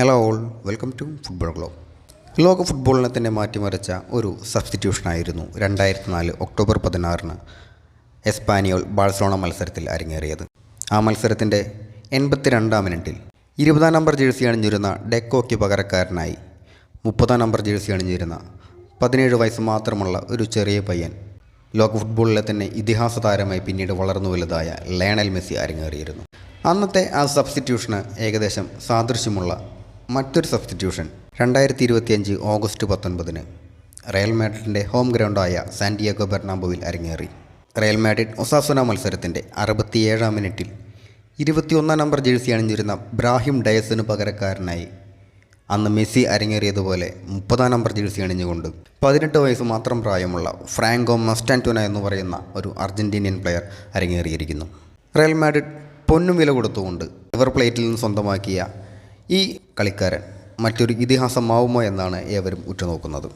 Hello all welcome to football glow ലോക ഫുട്ബോളിനെ തന്നെ മാറ്റിമറിച്ച ഒരു സബ്സ്റ്റിറ്റ്യൂഷനായിരുന്നു രണ്ടായിരത്തി നാല് ഒക്ടോബർ പതിനാറിന് എസ്പാനിയോൾ ബാഴ്സലോണ മത്സരത്തിൽ അരങ്ങേറിയത്. ആ മത്സരത്തിന്റെ എൺപത്തിരണ്ടാം മിനിറ്റിൽ ഇരുപതാം നമ്പർ ജേഴ്സി അണിഞ്ഞിരുന്ന ഡെക്കോയ്ക്ക് പകരക്കാരനായി മുപ്പതാം നമ്പർ ജേഴ്സി അണിഞ്ഞിരുന്ന പതിനേഴ് വയസ്സ് മാത്രമുള്ള ഒരു ചെറിയ പയ്യൻ ലോക ഫുട്ബോളിലെ തന്നെ ഇതിഹാസ താരമായി പിന്നീട് വളർന്നു വലുതായ ലയണൽ മെസ്സി അരങ്ങേറിയിരുന്നു. അന്നത്തെ ആ സബ്സ്റ്റിറ്റ്യൂഷന് ഏകദേശം സാദൃശ്യമുള്ള മറ്റൊരു സബ്സ്റ്റിറ്റ്യൂഷൻ. രണ്ടായിരത്തി ഇരുപത്തിയഞ്ച് ഓഗസ്റ്റ് പത്തൊൻപതിന് റയൽ മാഡ്രിഡിന്റെ ഹോം ഗ്രൗണ്ടായ സാന്റിയാഗോ ബെർണാബോവിൽ അരങ്ങേറി. റയൽ മാഡ്രിഡ് ഒസാസുന മത്സരത്തിന്റെ അറുപത്തിയേഴാം മിനിറ്റിൽ ഇരുപത്തിയൊന്നാം നമ്പർ ജേഴ്സി അണിഞ്ഞിരുന്ന ബ്രാഹിം ഡയസിന് പകരക്കാരനായി അന്ന് മെസ്സി അരങ്ങേറിയതുപോലെ മുപ്പതാം നമ്പർ ജേഴ്സി അണിഞ്ഞുകൊണ്ട് പതിനെട്ട് വയസ്സ് മാത്രം പ്രായമുള്ള ഫ്രാങ്കോ മസ്റ്റാന്റോന എന്ന് പറയുന്ന ഒരു അർജന്റീനിയൻ പ്ലെയർ അരങ്ങേറിയിരിക്കുന്നു. റയൽ മാഡ്രിഡ് പൊന്നും വില കൊടുത്തുകൊണ്ട് ഇവർ പ്ലേറ്റിൽ നിന്ന് സ്വന്തമാക്കിയ ഈ കളിക്കാരൻ മറ്റൊരു ഇതിഹാസമാവുമോ എന്നാണ് ഏവരും ഉറ്റുനോക്കുന്നത്.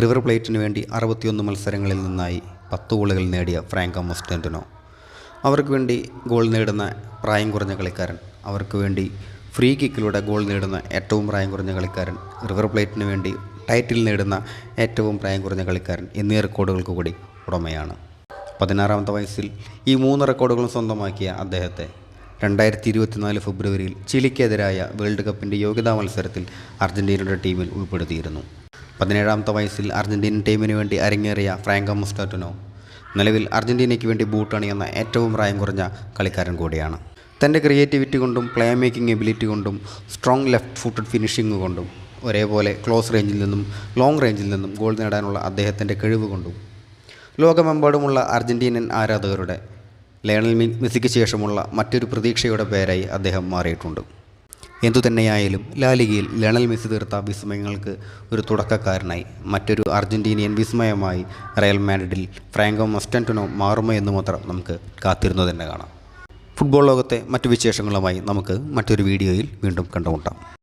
റിവർ പ്ലേറ്റിന് വേണ്ടി അറുപത്തിയൊന്ന് മത്സരങ്ങളിൽ നിന്നായി പത്ത് ഗോളുകൾ നേടിയ ഫ്രാങ്കോ മൊസ്റ്റന്റിനോ അവർക്ക് വേണ്ടി ഗോൾ നേടുന്ന പ്രായം കുറഞ്ഞ കളിക്കാരൻ അവർക്ക് വേണ്ടി ഫ്രീ കിക്കിലൂടെ ഗോൾ നേടുന്ന ഏറ്റവും പ്രായം കുറഞ്ഞ കളിക്കാരൻ റിവർ പ്ലേറ്റിന് വേണ്ടി ടൈറ്റിൽ നേടുന്ന ഏറ്റവും പ്രായം കുറഞ്ഞ കളിക്കാരൻ എന്നീ റെക്കോർഡുകൾക്ക് കൂടി ഉടമയാണ്. പതിനാറാമത്തെ വയസ്സിൽ ഈ മൂന്ന് റെക്കോർഡുകളും സ്വന്തമാക്കിയ അദ്ദേഹത്തെ രണ്ടായിരത്തി ഇരുപത്തിനാല് ഫെബ്രുവരിയിൽ ചിലിക്കെതിരായ വേൾഡ് കപ്പിന്റെ യോഗ്യതാ മത്സരത്തിൽ അർജന്റീനയുടെ ടീമിൽ ഉൾപ്പെടുത്തിയിരുന്നു. പതിനേഴാമത്തെ വയസ്സിൽ അർജന്റീനൻ ടീമിന് വേണ്ടി അരങ്ങേറിയ ഫ്രാങ്കോ മുസ്റ്റാറ്റിനോ നിലവിൽ അർജന്റീനയ്ക്ക് വേണ്ടി ബൂട്ടണിയുന്ന ഏറ്റവും പ്രായം കുറഞ്ഞ കളിക്കാരൻ കൂടിയാണ്. തന്റെ ക്രിയേറ്റിവിറ്റി കൊണ്ടും പ്ലേ മേക്കിംഗ് എബിലിറ്റി കൊണ്ടും സ്ട്രോങ് ലെഫ്റ്റ് ഫുട്ടഡ് ഫിനിഷിംഗ് കൊണ്ടും ഒരേപോലെ ക്ലോസ് റേഞ്ചിൽ നിന്നും ലോങ് റേഞ്ചിൽ നിന്നും ഗോൾ നേടാനുള്ള അദ്ദേഹത്തിന്റെ കഴിവ് കൊണ്ടും ലോകമെമ്പാടുമുള്ള അർജന്റീനൻ ആരാധകരുടെ ലയണൽ മെസ്സിക്ക് ശേഷമുള്ള മറ്റൊരു പ്രതീക്ഷയുടെ പേരായി അദ്ദേഹം മാറിയിട്ടുണ്ട്. എന്തുതന്നെയായാലും ലാലിഗയിൽ ലയണൽ മെസ്സി തീർത്ത വിസ്മയങ്ങൾക്ക് ഒരു തുടക്കക്കാരനായി. മറ്റൊരു അർജന്റീനിയൻ വിസ്മയമായി റയൽ മാഡ്രിഡിൽ ഫ്രാങ്കോ മസ്റ്റന്റനോ മാറുമോ എന്ന് മാത്രം നമുക്ക് കാത്തിരുന്നു തന്നെ കാണാം. ഫുട്ബോൾ ലോകത്തെ മറ്റു വിശേഷങ്ങളുമായി നമുക്ക് മറ്റൊരു വീഡിയോയിൽ വീണ്ടും കണ്ടുമുട്ടാം.